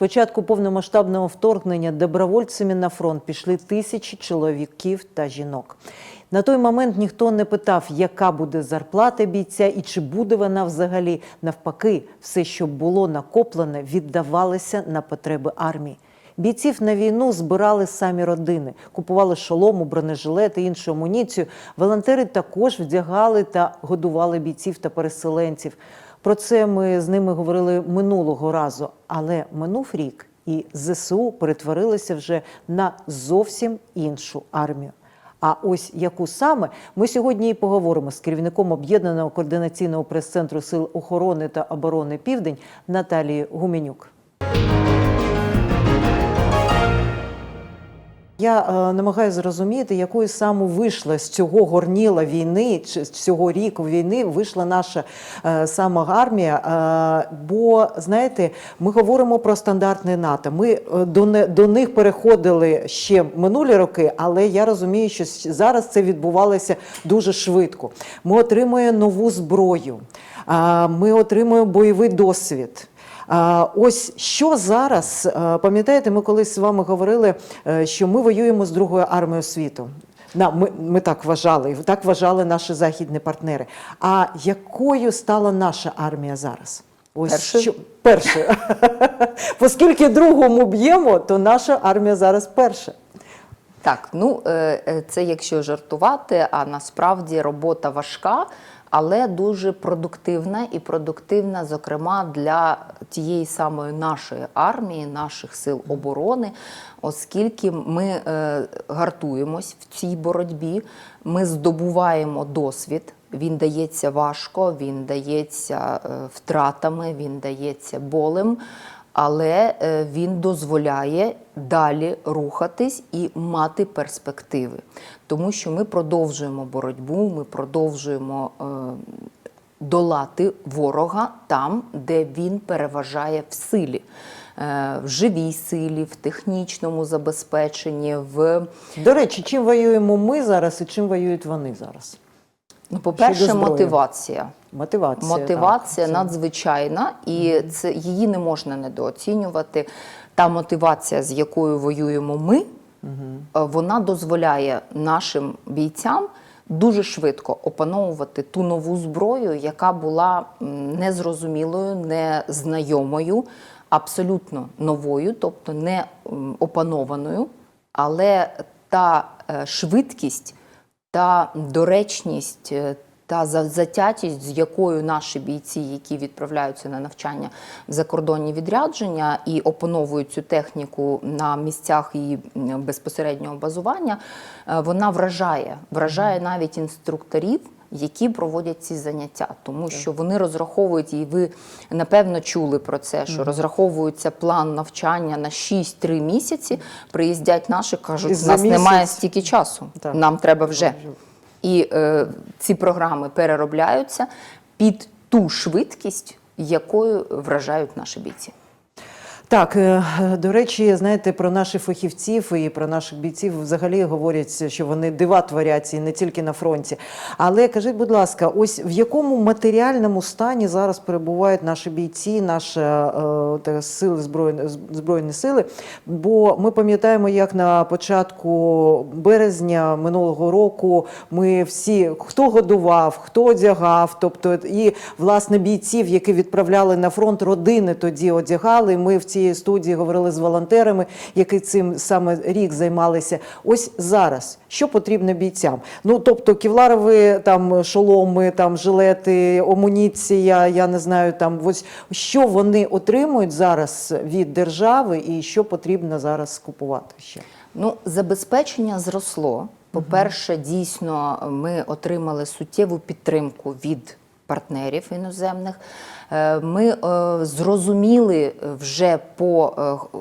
початку повномасштабного вторгнення добровольцями на фронт пішли тисячі чоловіків та жінок. На той момент ніхто не питав, яка буде зарплата бійця і чи буде вона взагалі. Навпаки, все, що було накоплене, віддавалося на потреби армії. Бійців на війну збирали самі родини, купували шолому, бронежилети, іншу амуніцію. Волонтери також вдягали та годували бійців та переселенців. Про це ми з ними говорили минулого разу, але минув рік, і ЗСУ перетворилися вже на зовсім іншу армію. А ось яку саме ми сьогодні і поговоримо з керівником об'єднаного координаційного прес-центру сил охорони та оборони Південь Наталією Гуменюк. Я е, намагаюся зрозуміти, якою саме вийшла з цього горніла війни, чи з цього ріку війни вийшла наша е, сама армія. Е, бо знаєте, ми говоримо про стандартне НАТО. Ми е, до, не, до них переходили ще минулі роки, але я розумію, що зараз це відбувалося дуже швидко. Ми отримуємо нову зброю, е, ми отримуємо бойовий досвід. Ось що зараз, е, пам'ятаєте, ми колись з вами говорили, е, що ми воюємо з другою армією світу. На, ми, ми так вважали, так вважали наші західні партнери. А якою стала наша армія зараз? Ось Першою. що першою. Оскільки другу ми б'ємо, то наша армія зараз перша. Так, ну е, це якщо жартувати, а насправді робота важка, але дуже продуктивна і продуктивна, зокрема, для тієї самої нашої армії, наших сил оборони, оскільки ми е, гартуємось в цій боротьбі, ми здобуваємо досвід. Він дається важко, він дається е, втратами, він дається болем але е, він дозволяє далі рухатись і мати перспективи, тому що ми продовжуємо боротьбу, ми продовжуємо е, долати ворога там, де він переважає в силі. Е, В живій силі, в технічному забезпеченні, в До речі, чим воюємо ми зараз і чим воюють вони зараз? Ну, по-перше, мотивація. Мотивація. Мотивація так, надзвичайна, і це її не можна недооцінювати. Та мотивація, з якою воюємо ми, е, вона дозволяє нашим бійцям дуже швидко опановувати ту нову зброю, яка була незрозумілою, незнайомою, абсолютно новою, тобто не опанованою. Але та е, швидкість та доречність е, та затятість, з якою наші бійці, які відправляються на навчання в закордонні відрядження і опановують цю техніку на місцях її безпосереднього базування, е, вона вражає, вражає навіть інструкторів. Які проводять ці заняття, тому що вони розраховують, і ви напевно чули про це, що розраховується план навчання на 6-3 місяці. Приїздять наші, кажуть, у нас немає стільки часу. Так. Нам треба вже. І е, ці програми переробляються під ту швидкість, якою вражають наші бійці. Так, е, до речі, знаєте, про наших фахівців і про наших бійців взагалі говорять, що вони дива творять і не тільки на фронті. Але кажіть, будь ласка, ось в якому матеріальному стані зараз перебувають наші бійці, наші е, сили збройні, збройні сили? Бо ми пам'ятаємо, як на початку березня минулого року ми всі хто годував, хто одягав, тобто і власне бійців, які відправляли на фронт, родини тоді одягали. Ми в цій студії говорили з волонтерами, які цим саме рік займалися. Ось зараз що потрібно бійцям? Ну тобто кевларові там шоломи, там жилети, амуніція, я не знаю, там ось що вони отримують зараз від держави, і що потрібно зараз купувати ще. Ну, забезпечення зросло. По-перше, дійсно, ми отримали суттєву підтримку від партнерів іноземних. Е, Ми е, зрозуміли вже по е,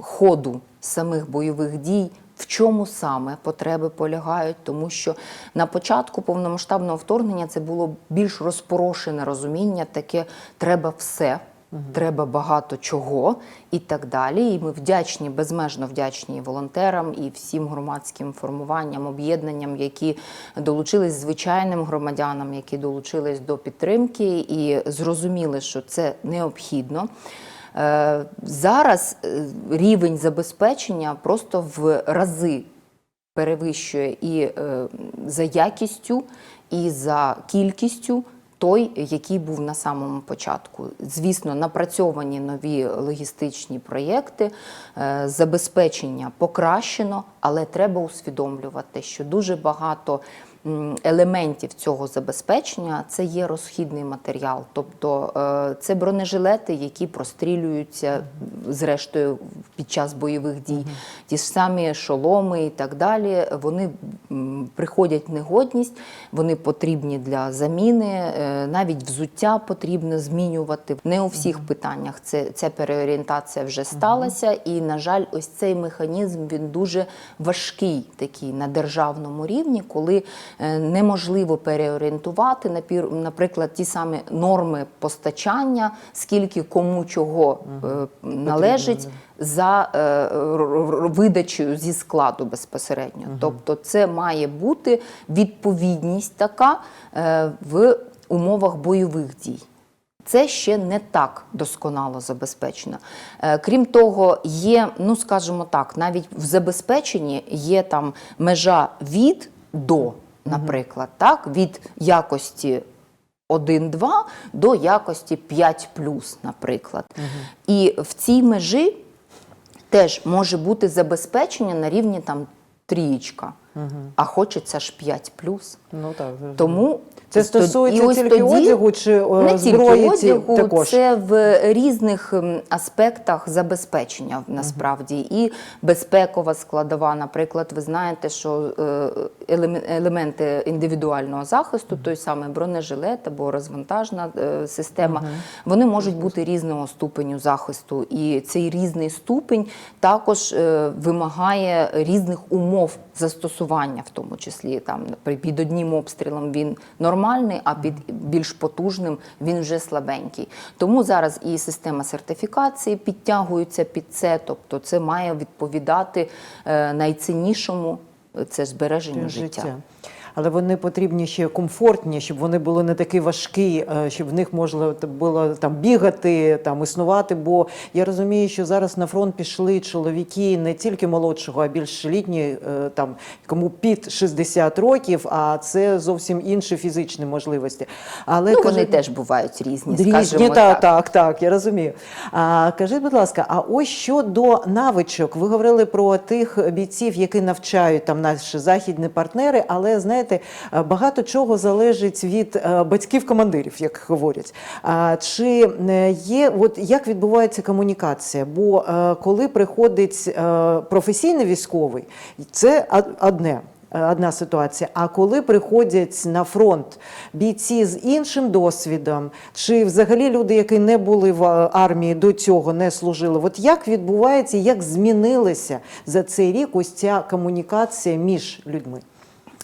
ходу самих бойових дій. В чому саме потреби полягають, тому що на початку повномасштабного вторгнення це було більш розпорошене розуміння, таке треба все, треба багато чого і так далі. І ми вдячні, безмежно вдячні і волонтерам і всім громадським формуванням, об'єднанням, які долучились звичайним громадянам, які долучились до підтримки і зрозуміли, що це необхідно. Е, Зараз е, рівень забезпечення просто в рази перевищує і е, за якістю, і за кількістю той, який був на самому початку. Звісно, напрацьовані нові логістичні проєкти, е, забезпечення покращено, але треба усвідомлювати, що дуже багато елементів цього забезпечення це є розхідний матеріал. Тобто е, це бронежилети, які прострілюються зрештою під час бойових дій. Ті ж самі шоломи і так далі. Вони приходять в негодність, вони потрібні для заміни, е, навіть взуття потрібно змінювати. Не у всіх питаннях це, ця переорієнтація вже сталася, і, на жаль, ось цей механізм він дуже важкий такий на державному рівні, коли е, неможливо переорієнтувати, наприклад, ті самі норми постачання, скільки кому чого е, належить за е, видачею зі складу безпосередньо. Тобто, це має бути відповідність така е, в умовах бойових дій. Це ще не так досконало забезпечено. Е, Крім того, є, ну скажімо так, навіть в забезпеченні є там межа від до, наприклад, так, від якості 1-2 до якості 5 наприклад. І в цій межі теж може бути забезпечення на рівні там трієчка, а хочеться ж 5 Ну так, Тому Це стосується і ось тільки тоді- одягу чи е, не зброї тільки одягу, також? це в різних аспектах забезпечення насправді. І безпекова складова, наприклад, ви знаєте, що е, елементи індивідуального захисту, той самий бронежилет або розвантажна е, система, вони можуть бути різного ступеню захисту. І цей різний ступень також вимагає різних умов застосування, в тому числі там під одним обстрілом він нормальний, а під більш потужним він вже слабенький. Тому зараз і система сертифікації підтягується під це, тобто це має відповідати е, найціннішому це збереженню життя. Але вони потрібні ще комфортні, щоб вони були не такі важкі, е, щоб в них можна було там бігати, там існувати. Бо я розумію, що зараз на фронт пішли чоловіки не тільки молодшого, а більш літні, е, там кому під 60 років, а це зовсім інші фізичні можливості. Але Ну, вони теж бувають різні, Різні, скажімо так, так. так, так, я розумію. А, кажіть, будь ласка, а ось щодо навичок, ви говорили про тих бійців, які навчають там наші західні партнери, але знаєте, е, багато чого залежить від е, батьків командирів, як говорять. Чи е, є, от як відбувається комунікація? Бо е, коли приходить професійний військовий, це одне. Одна ситуація. А коли приходять на фронт бійці з іншим досвідом, чи взагалі люди, які не були в армії до цього, не служили, от як відбувається, як змінилася за цей рік ось ця комунікація між людьми?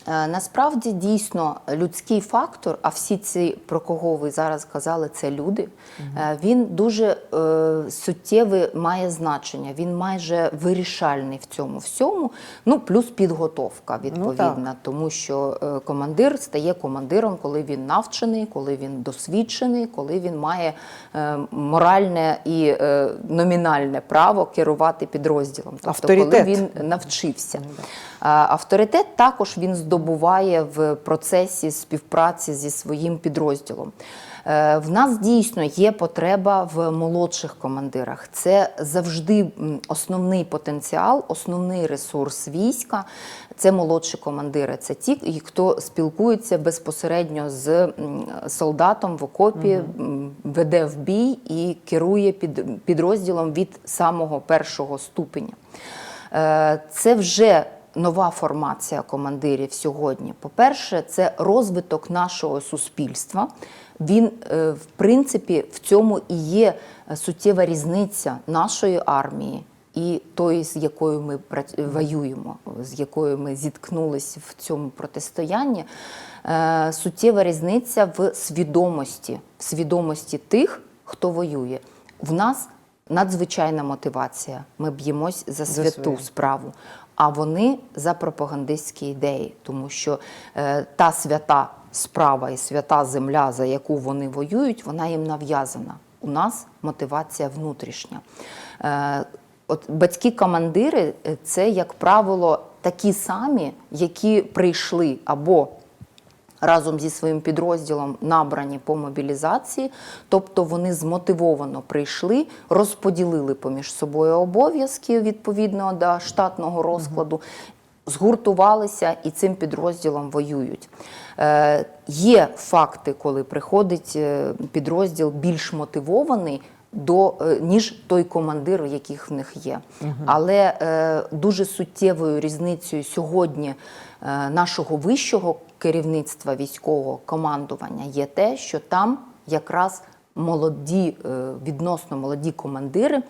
Е, Насправді дійсно людський фактор, а всі ці, про кого ви зараз казали, це люди. е, Він дуже е, суттєве має значення. Він майже вирішальний в цьому всьому. Ну плюс підготовка відповідна, тому що командир стає командиром, коли він навчений, коли він досвідчений, коли він має моральне і номінальне право керувати підрозділом. Тобто, коли він навчився. А, Авторитет також він здобуває в процесі співпраці зі своїм підрозділом. Е, В нас дійсно є потреба в молодших командирах. Це завжди основний потенціал, основний ресурс війська. Це молодші командири. Це ті, хто спілкується безпосередньо з солдатом в окопі, м, веде в бій і керує під, підрозділом від самого першого ступеня. Е, Це вже нова формація командирів сьогодні. По-перше, це розвиток нашого суспільства. Він, е, в принципі, в цьому і є суттєва різниця нашої армії і тої, з якою ми прац- воюємо, з якою ми зіткнулися в цьому протистоянні. Е, Суттєва різниця в свідомості, в свідомості тих, хто воює. В нас надзвичайна мотивація. Ми б'ємось за За святу своє. справу. А вони за пропагандистські ідеї, тому що е, та свята справа і свята земля, за яку вони воюють, вона їм нав'язана. у нас мотивація внутрішня. Е, От батьки-командири е, це, як правило, такі самі, які прийшли або разом зі своїм підрозділом набрані по мобілізації, тобто вони змотивовано прийшли, розподілили поміж собою обов'язки відповідно до штатного розкладу. Згуртувалися і цим підрозділом воюють. Е, є факти, коли приходить е, підрозділ більш мотивований, до, е, ніж той командир, яких в них є. Але е, дуже суттєвою різницею сьогодні нашого вищого керівництва військового командування є те, що там якраз молоді, е, відносно молоді командири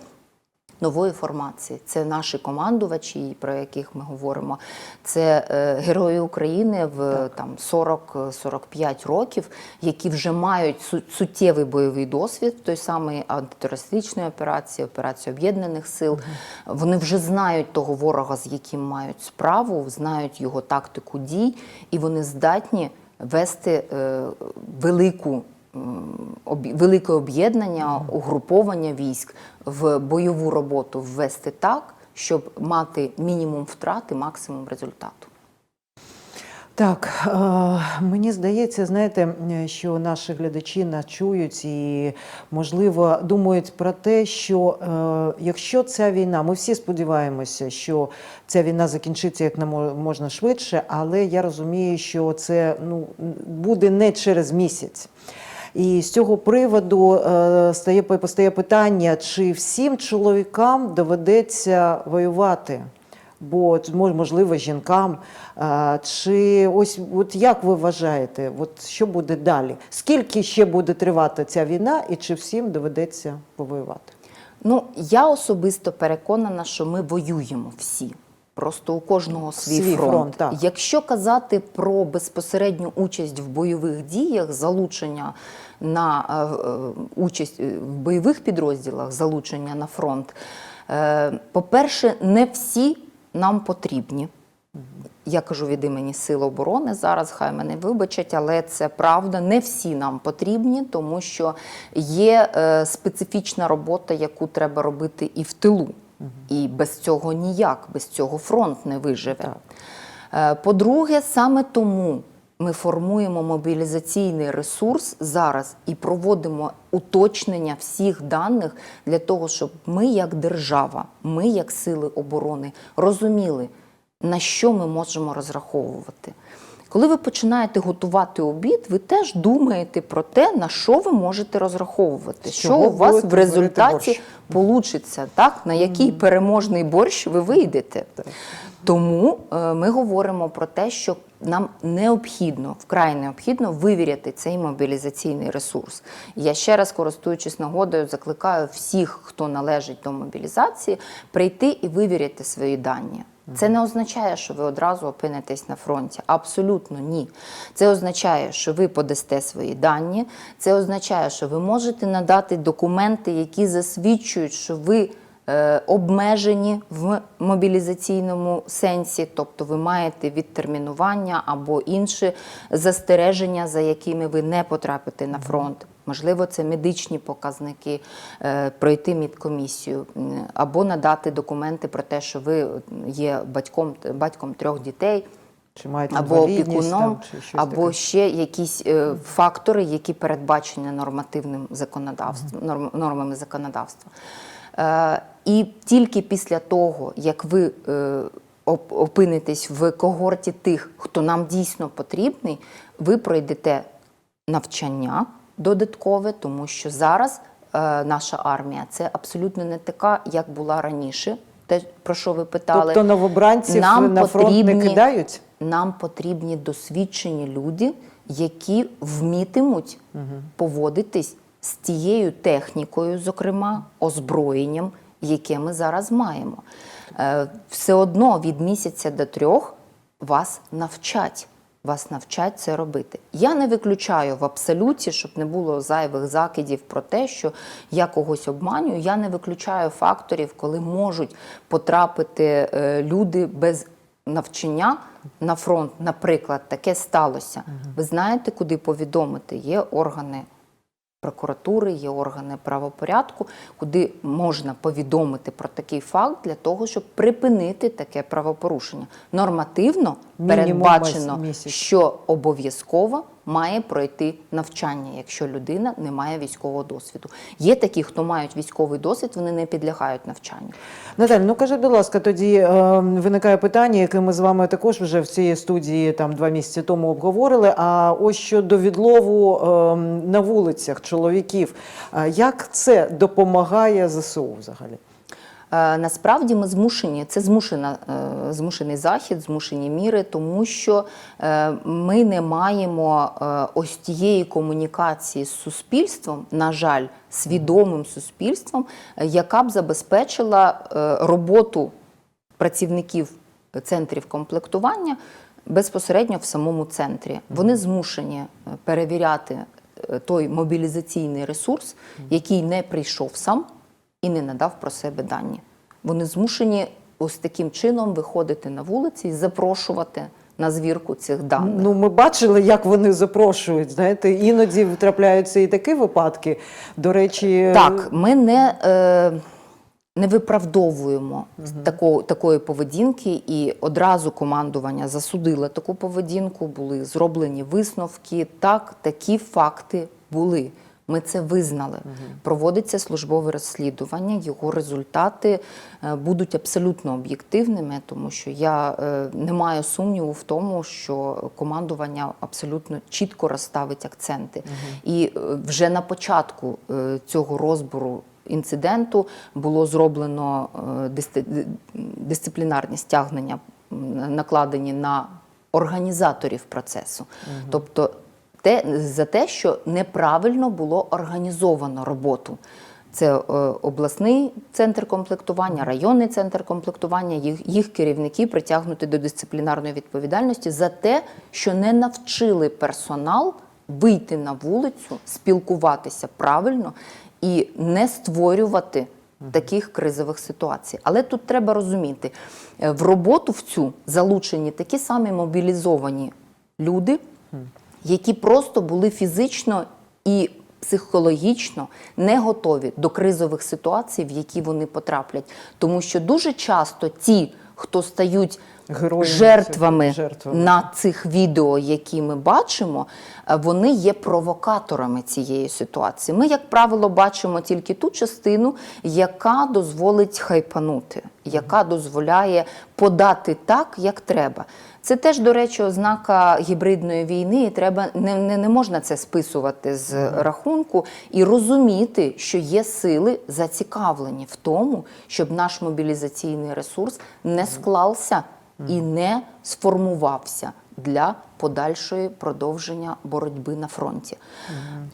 нової формації. Це наші командувачі, про яких ми говоримо. Це е, герої України в там 40-45 років, які вже мають су- суттєвий бойовий досвід, той самий антитерористичної операції, операції об'єднаних сил. Вони вже знають того ворога, з яким мають справу, знають його тактику дій, і вони здатні вести е, велику велике об'єднання, угруповання військ в бойову роботу ввести так, щоб мати мінімум втрати, максимум результату. Так, е, мені здається, знаєте, е, що наші глядачі нас чують і, можливо, думають про те, що е, якщо ця війна, ми всі сподіваємося, що ця війна закінчиться як можна швидше, але я розумію, що це ну, буде не через місяць. І з цього приводу е, стає постає питання, чи всім чоловікам доведеться воювати? Бо можливо жінкам. Чи ось от як ви вважаєте, от що буде далі? Скільки ще буде тривати ця війна, і чи всім доведеться повоювати? Ну, я особисто переконана, що ми воюємо всі. Просто у кожного свій, Свій фронт. фронт, так. Якщо казати про безпосередню участь в бойових діях, залучення на е, е, участь е, в бойових підрозділах, залучення на фронт, по-перше, не всі нам потрібні. Я кажу від імені Сил оборони зараз, хай мене вибачать, але це правда. Не всі нам потрібні, тому що є е, специфічна робота, яку треба робити і в тилу. І без цього ніяк, без цього фронт не виживе. По-друге, саме тому ми формуємо мобілізаційний ресурс зараз і проводимо уточнення всіх даних для того, щоб ми, як держава, ми, як сили оборони, розуміли, на що ми можемо розраховувати. Коли ви починаєте готувати обід, ви теж думаєте про те, на що ви можете розраховувати, що у вас в результаті получиться, так? на який переможний борщ ви вийдете. Тому е, ми говоримо про те, що нам необхідно, вкрай необхідно вивіряти цей мобілізаційний ресурс. Я ще раз, користуючись нагодою, закликаю всіх, хто належить до мобілізації, прийти і вивіряти свої дані. Це не означає, що ви одразу опинитесь на фронті. Абсолютно ні. Це означає, що ви подасте свої дані. Це означає, що ви можете надати документи, які засвідчують, що ви обмежені в мобілізаційному сенсі, тобто ви маєте відтермінування або інші застереження, за якими ви не потрапите на фронт. Можливо, це медичні показники, е, пройти медкомісію, або надати документи про те, що ви є батьком, батьком трьох дітей, Чи маєте або опікуном, або таке? ще якісь е, фактори, які передбачені нормативним законодавством, норм, нормами законодавства. Е, і тільки після того, як ви е, опинитесь в когорті тих, хто нам дійсно потрібний, ви пройдете навчання додаткове, тому що зараз е, наша армія це абсолютно не така, як була раніше. Те, про що ви питали, Тобто новобранців Нам на фронт не кидають? нам потрібні досвідчені люди, які вмітимуть поводитись з тією технікою, зокрема озброєнням, яке ми зараз маємо. Е, Все одно від місяця до трьох вас навчать. Вас навчать це робити. Я не виключаю в абсолюті, щоб не було зайвих закидів про те, що я когось обманюю. Я не виключаю факторів, коли можуть потрапити е, люди без навчання на фронт. Наприклад, таке сталося. Ви знаєте, куди повідомити? Є органи прокуратури, є органи правопорядку, куди можна повідомити про такий факт для того, щоб припинити таке правопорушення. Нормативно Мінімум передбачено, місяць. що обов'язково має пройти навчання, якщо людина не має військового досвіду. Є такі, хто мають військовий досвід, вони не підлягають навчанню. Наталь, ну кажи, будь ласка, тоді е, виникає питання, яке ми з вами також вже в цій студії там два місяці тому обговорили. А ось щодо відлову е, на вулицях чоловіків, як це допомагає ЗСУ взагалі? Е, Насправді ми змушені, це змушена, е, змушений захід, змушені міри, тому що е, ми не маємо ось тієї комунікації з суспільством, на жаль, свідомим суспільством, яка б забезпечила роботу працівників центрів комплектування безпосередньо в самому центрі. Вони змушені перевіряти той мобілізаційний ресурс, який не прийшов сам і не надав про себе дані. Вони змушені ось таким чином виходити на вулиці і запрошувати на звірку цих даних. Ну, ми бачили, як вони запрошують. Знаєте, іноді трапляються і такі випадки. До речі, Так, ми не, е, не виправдовуємо тако, такої поведінки, і одразу командування засудило таку поведінку, були зроблені висновки. Так, такі факти були. Ми це визнали. Проводиться службове розслідування. Його результати е, будуть абсолютно об'єктивними, тому що я е, не маю сумніву в тому, що командування абсолютно чітко розставить акценти. І е, вже на початку цього розбору інциденту було зроблено дисциплінарні стягнення, накладені на організаторів процесу. Тобто те, за те, що неправильно було організовано роботу. Це е, обласний центр комплектування, районний центр комплектування, їх, їх керівники притягнуті до дисциплінарної відповідальності за те, що не навчили персонал вийти на вулицю, спілкуватися правильно і не створювати таких кризових ситуацій. Але тут треба розуміти, е, в роботу в цю залучені такі самі мобілізовані люди, які просто були фізично і психологічно не готові до кризових ситуацій, в які вони потраплять. Тому що дуже часто ті, хто стають Героями жертвами, жертвами. на цих відео, які ми бачимо, е, вони є провокаторами цієї ситуації. Ми, як правило, бачимо тільки ту частину, яка дозволить хайпанути, яка дозволяє подати так, як треба. Це теж, до речі, ознака гібридної війни, і треба не, не, не можна це списувати з рахунку і розуміти, що є сили зацікавлені в тому, щоб наш мобілізаційний ресурс не склався і не сформувався для подальшої продовження боротьби на фронті.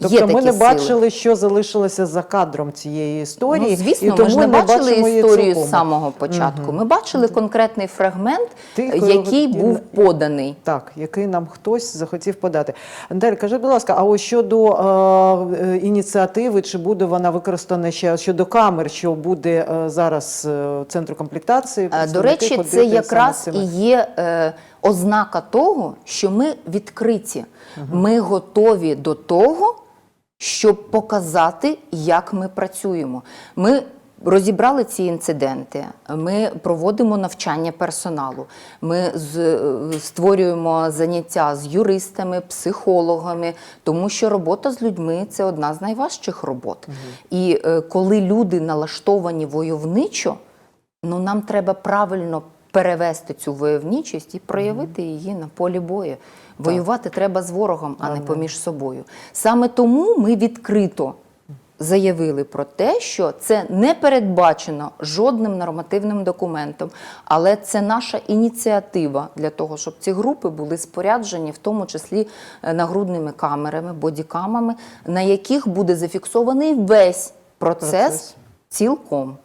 Тобто Є ми такі не сили. бачили, що залишилося за кадром цієї історії. Ну, звісно, і ми ж не бачили історію з самого початку. Ми бачили конкретний фрагмент, Тихо, який і- був поданий. Так, який нам хтось захотів подати. Наталя, кажи, будь ласка, а ось щодо е, е, ініціативи, чи буде вона використана ще щодо камер, що буде е, зараз е, центру комплектації? Е, До речі, це якраз і є е, ознака того, що ми відкриті. Ми готові до того, щоб показати, як ми працюємо. Ми розібрали ці інциденти, ми проводимо навчання персоналу, ми з, е, створюємо заняття з юристами, психологами, тому що робота з людьми це одна з найважчих робот. І е, коли люди налаштовані войовничо, ну нам треба правильно перевести цю войовничість і проявити її на полі бою. Воювати треба з ворогом, а не поміж собою. Саме тому ми відкрито заявили про те, що це не передбачено жодним нормативним документом, але це наша ініціатива для того, щоб ці групи були споряджені, в тому числі е, нагрудними камерами, бодікамами, на яких буде зафіксований весь процес, Процес. цілком.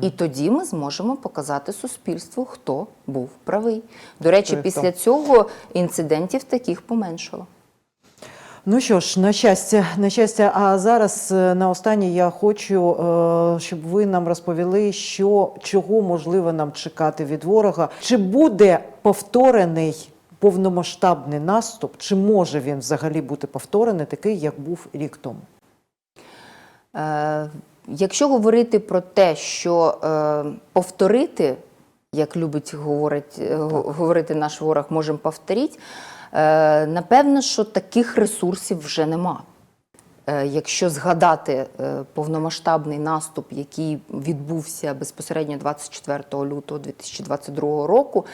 І тоді ми зможемо показати суспільству, хто був правий. До речі, після хто. цього інцидентів таких поменшало. Ну що ж, на щастя, на щастя, а зараз е, на останнє я хочу, е, щоб ви нам розповіли, що чого можливо нам чекати від ворога. Чи буде повторений повномасштабний наступ, чи може він взагалі бути повторений такий, як був рік тому? Е, якщо говорити про те, що е, повторити, як любить говорить, е, говорити наш ворог, можемо повторити, е, напевно, що таких ресурсів вже нема. Е, Якщо згадати е, повномасштабний наступ, який відбувся безпосередньо 24 лютого 2022 року,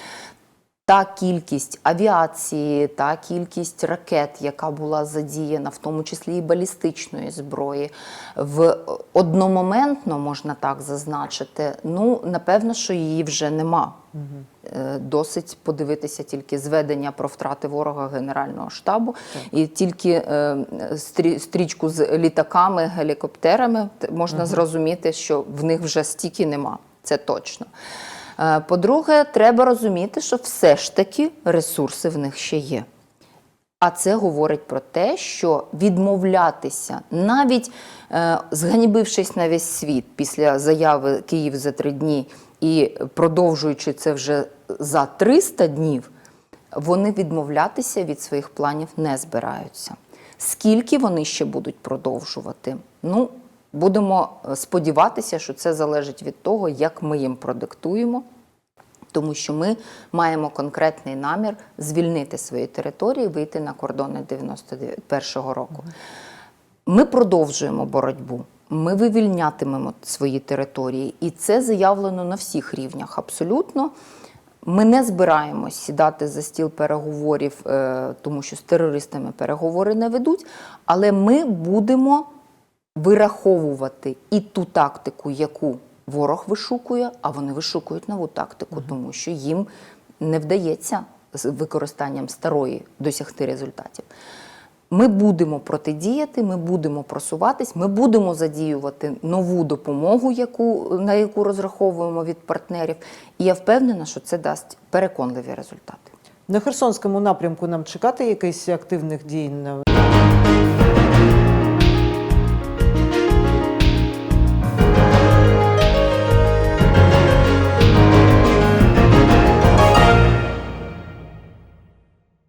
та кількість авіації, та кількість ракет, яка була задіяна, в тому числі і балістичної зброї, в одномоментно можна так зазначити. Ну напевно, що її вже нема. Е, Досить подивитися тільки зведення про втрати ворога Генерального штабу і тільки е, стрічку з літаками, гелікоптерами можна зрозуміти, що в них вже стільки нема. Це точно. Е, По-друге, треба розуміти, що все ж таки ресурси в них ще є. А це говорить про те, що відмовлятися, навіть е, зганібившись на весь світ після заяви Київ за три дні і продовжуючи це вже за 300 днів, вони відмовлятися від своїх планів не збираються. Скільки вони ще будуть продовжувати? Ну, будемо е, сподіватися, що це залежить від того, як ми їм продиктуємо тому що ми маємо конкретний намір звільнити свої території, вийти на кордони 91-го року. Ми продовжуємо боротьбу. Ми вивільнятимемо свої території, і це заявлено на всіх рівнях. Абсолютно. Ми не збираємось сідати за стіл переговорів, е, тому що з терористами переговори не ведуть, але ми будемо вираховувати і ту тактику, яку ворог вишукує, а вони вишукують нову тактику, тому що їм не вдається з використанням старої досягти результатів. Ми будемо протидіяти, ми будемо просуватись, ми будемо задіювати нову допомогу, яку, на яку розраховуємо від партнерів. І я впевнена, що це дасть переконливі результати. На Херсонському напрямку нам чекати якихось активних дій на